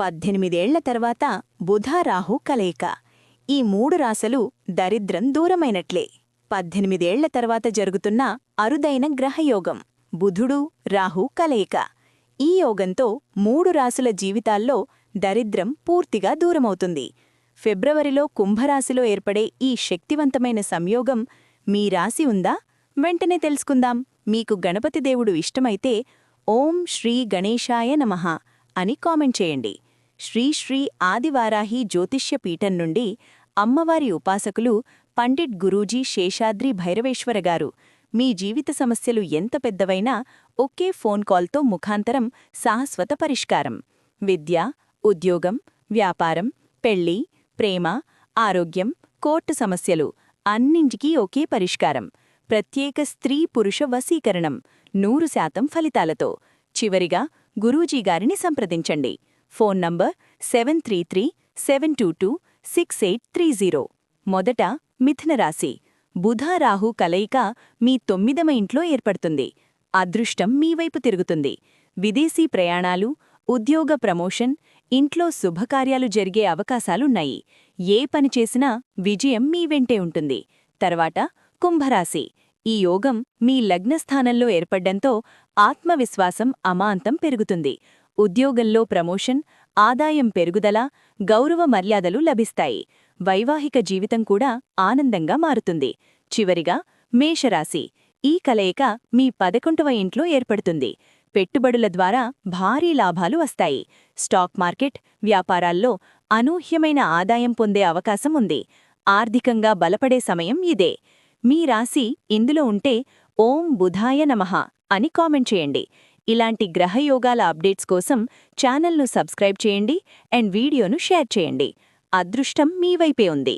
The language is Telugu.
పద్దెనిమిదేళ్ళ తర్వాత బుధారాహు కలయిక. ఈ మూడు రాశలు దరిద్రం దూరమైనట్లే. పద్దెనిమిదేళ్ళ తర్వాత జరుగుతున్న అరుదైన గ్రహయోగం బుధుడు రాహు కలయిక. ఈ యోగంతో మూడు రాసుల జీవితాల్లో దరిద్రం పూర్తిగా దూరమవుతుంది. ఫిబ్రవరిలో కుంభరాశిలో ఏర్పడే ఈ శక్తివంతమైన సంయోగం మీ రాశి ఉందా? వెంటనే తెలుసుకుందాం. మీకు గణపతి దేవుడు ఇష్టమైతే ఓం శ్రీ గణేశాయ నమః అని కామెంట్ చేయండి. శ్రీ శ్రీ ఆదివారాహి జ్యోతిష్య పీఠం నుండి అమ్మవారి ఉపాసకులు పండిట్ గురూజీ శేషాద్రి భైరవేశ్వర గారు. మీ జీవిత సమస్యలు ఎంత పెద్దవైనా ఒకే ఫోన్ కాల్తో ముఖాంతరం శాశ్వత పరిష్కారం. విద్య ఉద్యోగం వ్యాపారం పెళ్ళి ప్రేమ ఆరోగ్యం కోర్టు సమస్యలు అన్నింటికీ ఒకే పరిష్కారం. ప్రత్యేక స్త్రీ పురుష వశీకరణం నూరు శాతం ఫలితాలతో. చివరిగా గురూజీ గారిని సంప్రదించండి. Phone number seven three three seven two two six eight three zero. మొదట మిథునరాశి రాశి. బుధారాహు కలయిక మీ తొమ్మిదమ ఇంట్లో ఏర్పడుతుంది. అదృష్టం మీ వైపు తిరుగుతుంది. విదేశీ ప్రయాణాలు ఉద్యోగ ప్రమోషన్ ఇంట్లో శుభకార్యాలు జరిగే అవకాశాలున్నాయి. ఏ పని చేసినా విజయం మీ వెంటే ఉంటుంది. తర్వాత కుంభరాశి. ఈ యోగం మీ లగ్నస్థానంలో ఏర్పడ్డంతో ఆత్మవిశ్వాసం అమాంతం పెరుగుతుంది. ఉద్యోగంలో ప్రమోషన్ ఆదాయం పెరుగుదల గౌరవ మర్యాదలు లభిస్తాయి. వైవాహిక జీవితం కూడా ఆనందంగా మారుతుంది. చివరిగా మేషరాశి. ఈ కలయిక మీ పదకొండవ ఇంట్లో ఏర్పడుతుంది. పెట్టుబడుల ద్వారా భారీ లాభాలు వస్తాయి. స్టాక్ మార్కెట్ వ్యాపారాల్లో అనూహ్యమైన ఆదాయం పొందే అవకాశం ఉంది. ఆర్థికంగా బలపడే సమయం ఇదే. మీ రాశి ఇందులో ఉంటే ఓం బుధాయ నమః అని కామెంట్ చేయండి. ఇలాంటి గ్రహయోగాల అప్డేట్స్ కోసం ఛానల్ను సబ్స్క్రైబ్ చేయండి అండ్ వీడియోను షేర్ చేయండి. అదృష్టం మీ వైపే ఉంది.